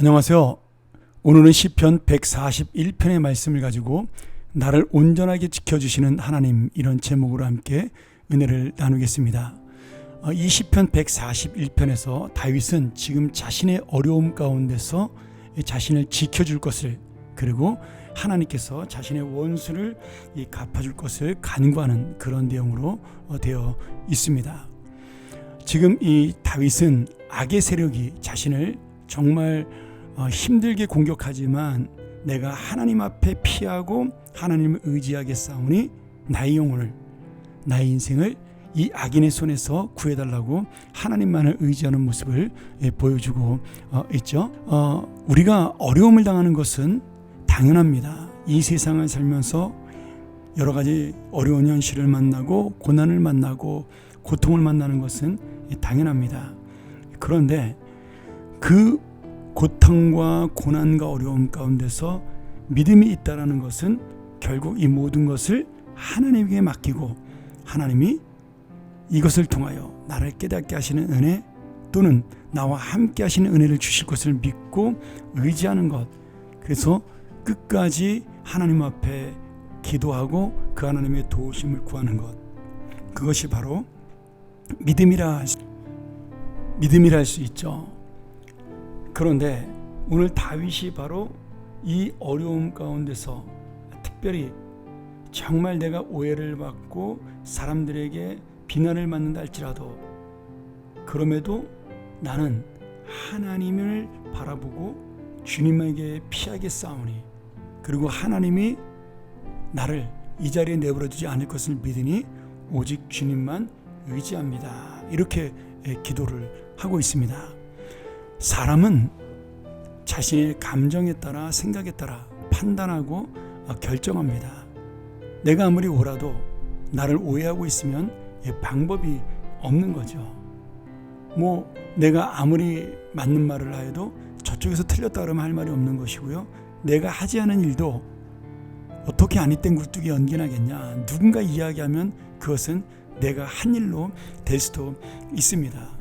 안녕하세요. 오늘은 시편 141편의 말씀을 가지고 나를 온전하게 지켜주시는 하나님 이런 제목으로 함께 은혜를 나누겠습니다. 어, 이 시편 141편에서 다윗은 지금 자신의 어려움 가운데서 자신을 지켜줄 것을 그리고 하나님께서 자신의 원수를 이 갚아줄 것을 간구하는 그런 내용으로 어, 되어 있습니다. 지금 이 다윗은 악의 세력이 자신을 정말 어, 힘들게 공격하지만 내가 하나님 앞에 피하고 하나님을 의지하게 싸우니 나의 영혼을 나의 인생을 이 악인의 손에서 구해달라고 하나님만을 의지하는 모습을 예, 보여주고 어, 있죠. 어, 우리가 어려움을 당하는 것은 당연합니다. 이 세상을 살면서 여러 가지 어려운 현실을 만나고 고난을 만나고 고통을 만나는 것은 당연합니다. 그런데 그 고통과 고난과 어려움 가운데서 믿음이 있다라는 것은 결국 이 모든 것을 하나님에게 맡기고 하나님이 이것을 통하여 나를 깨닫게 하시는 은혜 또는 나와 함께 하시는 은혜를 주실 것을 믿고 의지하는 것. 그래서 끝까지 하나님 앞에 기도하고 그 하나님의 도우심을 구하는 것. 그것이 바로 믿음이라 믿음이라 할 수 있죠. 그런데 오늘 다윗이 바로 이 어려움 가운데서 특별히 정말 내가 오해를 받고 사람들에게 비난을 받는다 할지라도 그럼에도 나는 하나님을 바라보고 주님에게 피하게 싸우니 그리고 하나님이 나를 이 자리에 내버려 두지 않을 것을 믿으니 오직 주님만 의지합니다. 이렇게 기도를 하고 있습니다. 사람은 자신의 감정에 따라 생각에 따라 판단하고 결정합니다. 내가 아무리 오라도 나를 오해하고 있으면 방법이 없는 거죠. 뭐 내가 아무리 맞는 말을 해도 저쪽에서 틀렸다 그러면 할 말이 없는 것이고요. 내가 하지 않은 일도 어떻게 아니 땐 굴뚝이 연기나겠냐. 누군가 이야기하면 그것은 내가 한 일로 될 수도 있습니다.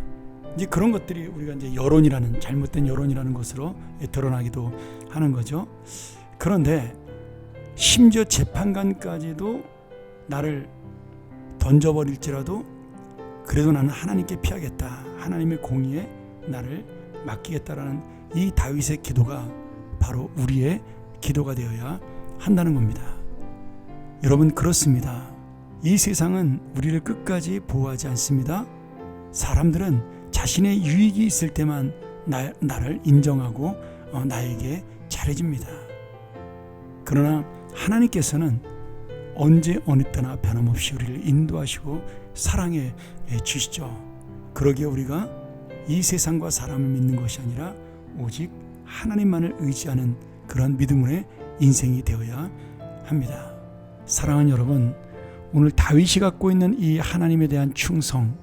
이제 그런 것들이 우리가 이제 여론이라는 잘못된 여론이라는 것으로 드러나기도 하는 거죠. 그런데 심지어 재판관까지도 나를 던져버릴지라도 그래도 나는 하나님께 피하겠다. 하나님의 공의에 나를 맡기겠다라는 이 다윗의 기도가 바로 우리의 기도가 되어야 한다는 겁니다. 여러분 그렇습니다. 이 세상은 우리를 끝까지 보호하지 않습니다. 사람들은 자신의 유익이 있을 때만 나, 나를 인정하고 어, 나에게 잘해줍니다. 그러나 하나님께서는 언제 어느 때나 변함없이 우리를 인도하시고 사랑해 주시죠. 그러기에 우리가 이 세상과 사람을 믿는 것이 아니라 오직 하나님만을 의지하는 그런 믿음의 인생이 되어야 합니다. 사랑하는 여러분, 오늘 다윗이 갖고 있는 이 하나님에 대한 충성,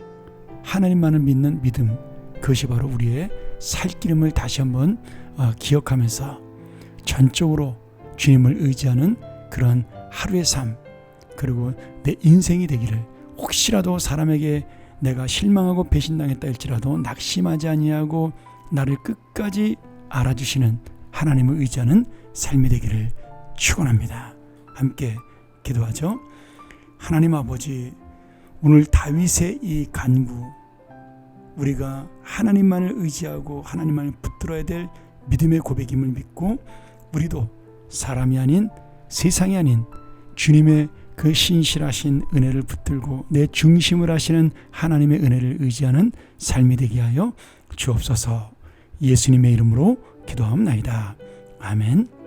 하나님만을 믿는 믿음 그것이 바로 우리의 살기름을 다시 한번 어, 기억하면서 전적으로 주님을 의지하는 그런 하루의 삶 그리고 내 인생이 되기를 혹시라도 사람에게 내가 실망하고 배신당했다 할지라도 낙심하지 아니하고 나를 끝까지 알아주시는 하나님을 의지하는 삶이 되기를 축원합니다. 함께 기도하죠. 하나님 아버지 오늘 다윗의 이 간구 우리가 하나님만을 의지하고 하나님만을 붙들어야 될 믿음의 고백임을 믿고 우리도 사람이 아닌 세상이 아닌 주님의 그 신실하신 은혜를 붙들고 내 중심을 하시는 하나님의 은혜를 의지하는 삶이 되게 하여 주옵소서 예수님의 이름으로 기도하옵나이다. 아멘.